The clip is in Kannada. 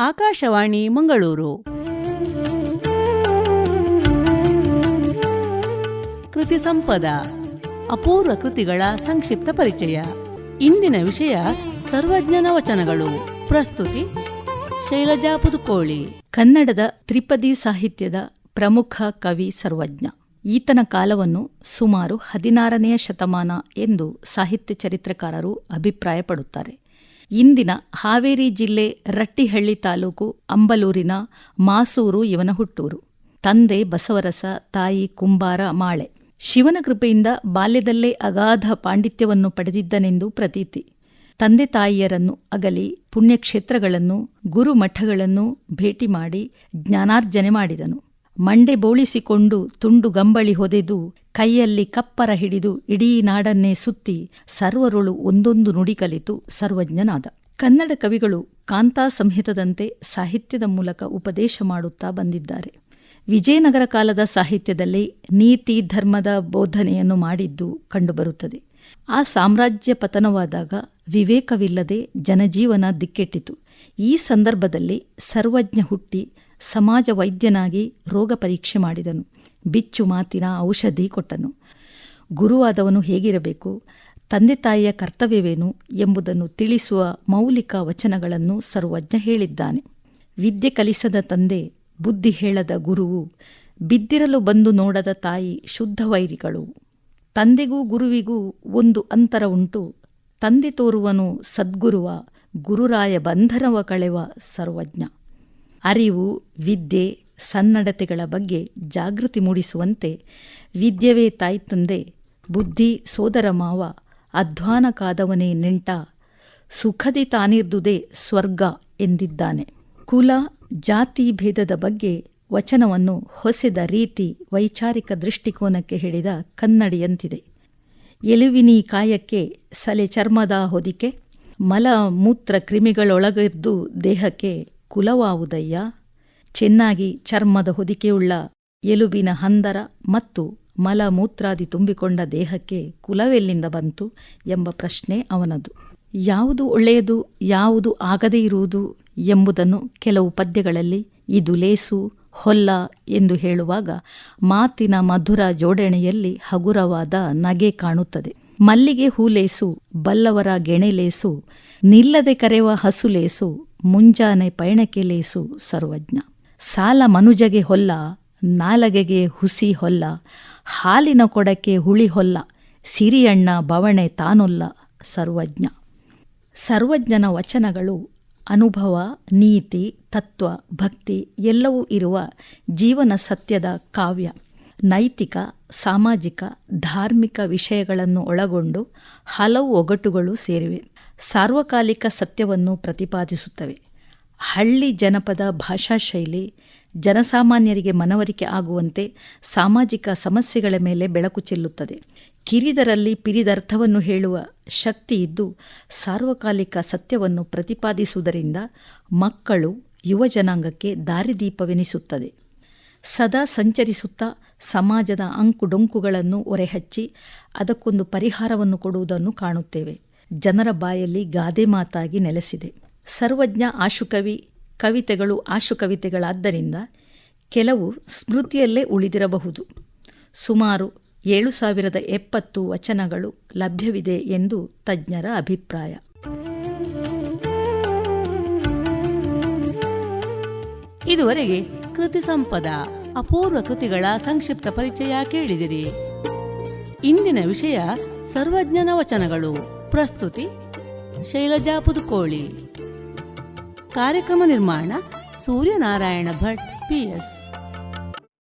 ಆಕಾಶವಾಣಿ, ಮಂಗಳೂರು. ಕೃತಿ ಸಂಪದ, ಅಪೂರ್ವ ಕೃತಿಗಳ ಸಂಕ್ಷಿಪ್ತ ಪರಿಚಯ. ಇಂದಿನ ವಿಷಯ ಸರ್ವಜ್ಞನ ವಚನಗಳು. ಪ್ರಸ್ತುತಿ, ಶೈಲಜಾ ಪುದುಕೋಳಿ. ಕನ್ನಡದ ತ್ರಿಪದಿ ಸಾಹಿತ್ಯದ ಪ್ರಮುಖ ಕವಿ ಸರ್ವಜ್ಞ. ಈತನ ಕಾಲವನ್ನು ಸುಮಾರು ಹದಿನಾರನೆಯ ಶತಮಾನ ಎಂದು ಸಾಹಿತ್ಯ ಚರಿತ್ರಕಾರರು ಅಭಿಪ್ರಾಯಪಡುತ್ತಾರೆ. ಇಂದಿನ ಹಾವೇರಿ ಜಿಲ್ಲೆ ರಟ್ಟಿಹಳ್ಳಿ ತಾಲೂಕು ಅಂಬಲೂರಿನ ಮಾಸೂರು ಇವನ ಹುಟ್ಟೂರು ತಂದೆ ಬಸವರಸ, ತಾಯಿ ಕುಂಬಾರ ಮಾಳೆ. ಶಿವನ ಕೃಪೆಯಿಂದ ಬಾಲ್ಯದಲ್ಲೇ ಅಗಾಧ ಪಾಂಡಿತ್ಯವನ್ನು ಪಡೆದಿದ್ದನೆಂದು ಪ್ರತೀತಿ. ತಂದೆ ತಾಯಿಯರನ್ನು ಅಗಲಿ ಪುಣ್ಯಕ್ಷೇತ್ರಗಳನ್ನು, ಗುರುಮಠಗಳನ್ನು ಭೇಟಿ ಮಾಡಿ ಜ್ಞಾನಾರ್ಜನೆ ಮಾಡಿದನು. ಮಂಡೆ ಬೋಳಿಸಿಕೊಂಡು ತುಂಡು ಗಂಬಳಿ ಹೊದೆದು ಕೈಯಲ್ಲಿ ಕಪ್ಪರ ಹಿಡಿದು ಇಡೀ ನಾಡನ್ನೇ ಸುತ್ತಿ ಸರ್ವರುಳು ಒಂದೊಂದು ನುಡಿ ಕಲಿತು ಸರ್ವಜ್ಞನಾದ. ಕನ್ನಡ ಕವಿಗಳು ಕಾಂತಾ ಸಂಹಿತದಂತೆ ಸಾಹಿತ್ಯದ ಮೂಲಕ ಉಪದೇಶ ಮಾಡುತ್ತಾ ಬಂದಿದ್ದಾರೆ. ವಿಜಯನಗರ ಕಾಲದ ಸಾಹಿತ್ಯದಲ್ಲಿ ನೀತಿ ಧರ್ಮದ ಬೋಧನೆಯನ್ನು ಮಾಡಿದ್ದು ಕಂಡುಬರುತ್ತದೆ. ಆ ಸಾಮ್ರಾಜ್ಯ ಪತನವಾದಾಗ ವಿವೇಕವಿಲ್ಲದೆ ಜನಜೀವನ ದಿಕ್ಕೆಟ್ಟಿತು. ಈ ಸಂದರ್ಭದಲ್ಲಿ ಸರ್ವಜ್ಞ ಹುಟ್ಟಿ ಸಮಾಜ ವೈದ್ಯನಾಗಿ ರೋಗ ಪರೀಕ್ಷೆ ಮಾಡಿದನು. ಬಿಚ್ಚು ಮಾತಿನ ಔಷಧಿ ಕೊಟ್ಟನು. ಗುರುವಾದವನು ಹೇಗಿರಬೇಕು, ತಂದೆ ತಾಯಿಯ ಕರ್ತವ್ಯವೇನು ಎಂಬುದನ್ನು ತಿಳಿಸುವ ಮೌಲಿಕ ವಚನಗಳನ್ನು ಸರ್ವಜ್ಞ ಹೇಳಿದ್ದಾನೆ. ವಿದ್ಯೆ ಕಲಿಸದ ತಂದೆ, ಬುದ್ಧಿ ಹೇಳದ ಗುರುವು, ಬಿದ್ದಿರಲು ಬಂದು ನೋಡದ ತಾಯಿ ಶುದ್ಧ ವೈರಿಗಳು. ತಂದೆಗೂ ಗುರುವಿಗೂ ಒಂದು ಅಂತರ ಉಂಟು. ತಂದೆ ತೋರುವನು ಸದ್ಗುರುವ ಗುರುರಾಯ ಬಂಧನವ ಕಳೆವ ಸರ್ವಜ್ಞ. ಅರಿವು, ವಿದ್ಯೆ, ಸನ್ನಡತೆಗಳ ಬಗ್ಗೆ ಜಾಗೃತಿ ಮೂಡಿಸುವಂತೆ ವಿದ್ಯವೇ ತಾಯ್ತಂದೆ ಬುದ್ಧಿ ಸೋದರ ಮಾವ, ಅಧ್ವಾನ ಕಾದವನೇ ನೆಂಟ, ಸುಖದಿ ತಾನಿರ್ದುದೇ ಸ್ವರ್ಗ ಎಂದಿದ್ದಾನೆ. ಕುಲ, ಜಾತಿ ಭೇದದ ಬಗ್ಗೆ ವಚನವನ್ನು ಹೊಸೆದ ರೀತಿ ವೈಚಾರಿಕ ದೃಷ್ಟಿಕೋನಕ್ಕೆ ಹೇಳಿದ ಕನ್ನಡಿಯಂತಿದೆ. ಎಲುವಿನಿ ಕಾಯಕ್ಕೆ ಸಲೆ ಚರ್ಮದ ಹೊದಿಕೆ ಮಲ ಮೂತ್ರ ಕ್ರಿಮಿಗಳೊಳಗಿದ್ದು ದೇಹಕ್ಕೆ ಕುಲವಾವುದಯ್ಯ. ಚೆನ್ನಾಗಿ ಚರ್ಮದ ಹೊದಿಕೆಯುಳ್ಳ ಎಲುಬಿನ ಹಂದರ ಮತ್ತು ಮಲ ಮೂತ್ರಾದಿ ತುಂಬಿಕೊಂಡ ದೇಹಕ್ಕೆ ಕುಲವೆಲ್ಲಿಂದ ಬಂತು ಎಂಬ ಪ್ರಶ್ನೆ ಅವನದು. ಯಾವುದು ಒಳ್ಳೆಯದು, ಯಾವುದು ಆಗದೇ ಇರುವುದು ಎಂಬುದನ್ನು ಕೆಲವು ಪದ್ಯಗಳಲ್ಲಿ ಇದು ಲೇಸು, ಹೊಲ್ಲ ಎಂದು ಹೇಳುವಾಗ ಮಾತಿನ ಮಧುರ ಜೋಡಣೆಯಲ್ಲಿ ಹಗುರವಾದ ನಗೆ ಕಾಣುತ್ತದೆ. ಮಲ್ಲಿಗೆ ಹೂಲೇಸು ಬಲ್ಲವರ ಗೆಣೆಲೇಸು ನಿಲ್ಲದೆ ಕರೆವ ಹಸುಲೇಸು ಮುಂಜಾನೆ ಪಯಣಕ್ಕೆ ಲೇಸು ಸರ್ವಜ್ಞ. ಸಾಲ ಮನುಜಗೆ ಹೊಲ್ಲ, ನಾಲಗೆಗೆ ಹುಸಿ ಹೊಲ್ಲ, ಹಾಲಿನ ಕೊಡಕ್ಕೆ ಹುಳಿ ಹೊಲ್ಲ, ಸಿರಿಯಣ್ಣ ಬವಣೆ ತಾನೊಲ್ಲ ಸರ್ವಜ್ಞ. ಸರ್ವಜ್ಞನ ವಚನಗಳು ಅನುಭವ, ನೀತಿ, ತತ್ವ, ಭಕ್ತಿ ಎಲ್ಲವೂ ಇರುವ ಜೀವನ ಸತ್ಯದ ಕಾವ್ಯ. ನೈತಿಕ, ಸಾಮಾಜಿಕ, ಧಾರ್ಮಿಕ ವಿಷಯಗಳನ್ನು ಒಳಗೊಂಡು ಹಲವು ಒಗಟುಗಳು ಸೇರಿವೆ. ಸಾರ್ವಕಾಲಿಕ ಸತ್ಯವನ್ನು ಪ್ರತಿಪಾದಿಸುತ್ತವೆ. ಹಳ್ಳಿ ಜನಪದ ಭಾಷಾ ಶೈಲಿ ಜನಸಾಮಾನ್ಯರಿಗೆ ಮನವರಿಕೆ ಆಗುವಂತೆ ಸಾಮಾಜಿಕ ಸಮಸ್ಯೆಗಳ ಮೇಲೆ ಬೆಳಕು ಚೆಲ್ಲುತ್ತದೆ. ಕಿರಿದರಲ್ಲಿ ಪಿರಿದರ್ಥವನ್ನು ಹೇಳುವ ಶಕ್ತಿ ಇದ್ದು ಸಾರ್ವಕಾಲಿಕ ಸತ್ಯವನ್ನು ಪ್ರತಿಪಾದಿಸುವುದರಿಂದ ಮಕ್ಕಳು ಯುವ ಜನಾಂಗಕ್ಕೆ ದಾರಿದೀಪವೆನಿಸುತ್ತದೆ. ಸದಾ ಸಂಚರಿಸುತ್ತಾ ಸಮಾಜದ ಅಂಕುಡೊಂಕುಗಳನ್ನು ಒರೆಹಚ್ಚಿ ಅದಕ್ಕೊಂದು ಪರಿಹಾರವನ್ನು ಕೊಡುವುದನ್ನು ಕಾಣುತ್ತೇವೆ. ಜನರ ಬಾಯಲ್ಲಿ ಗಾದೆ ಮಾತಾಗಿ ನೆಲೆಸಿದೆ. ಸರ್ವಜ್ಞ ಆಶುಕವಿ, ಕವಿತೆಗಳು ಆಶುಕವಿತೆಗಳಾದ್ದರಿಂದ ಕೆಲವು ಸ್ಮೃತಿಯಲ್ಲೇ ಉಳಿದಿರಬಹುದು. ಸುಮಾರು ಏಳು ಸಾವಿರದ ಎಪ್ಪತ್ತು ವಚನಗಳು ಲಭ್ಯವಿದೆ ಎಂದು ತಜ್ಞರ ಅಭಿಪ್ರಾಯ. ಇದುವರೆಗೆ ಕೃತಿ ಸಂಪದ, ಅಪೂರ್ವ ಕೃತಿಗಳ ಸಂಕ್ಷಿಪ್ತ ಪರಿಚಯ ಕೇಳಿದಿರಿ. ಇಂದಿನ ವಿಷಯ ಸರ್ವಜ್ಞನ ವಚನಗಳು. ಪ್ರಸ್ತುತಿ, ಶೈಲಜಾ ಪುದುಕೋಳಿ. ಕಾರ್ಯಕ್ರಮ ನಿರ್ಮಾಣ ಸೂರ್ಯನಾರಾಯಣ ಭಟ್ ಪಿಎಸ್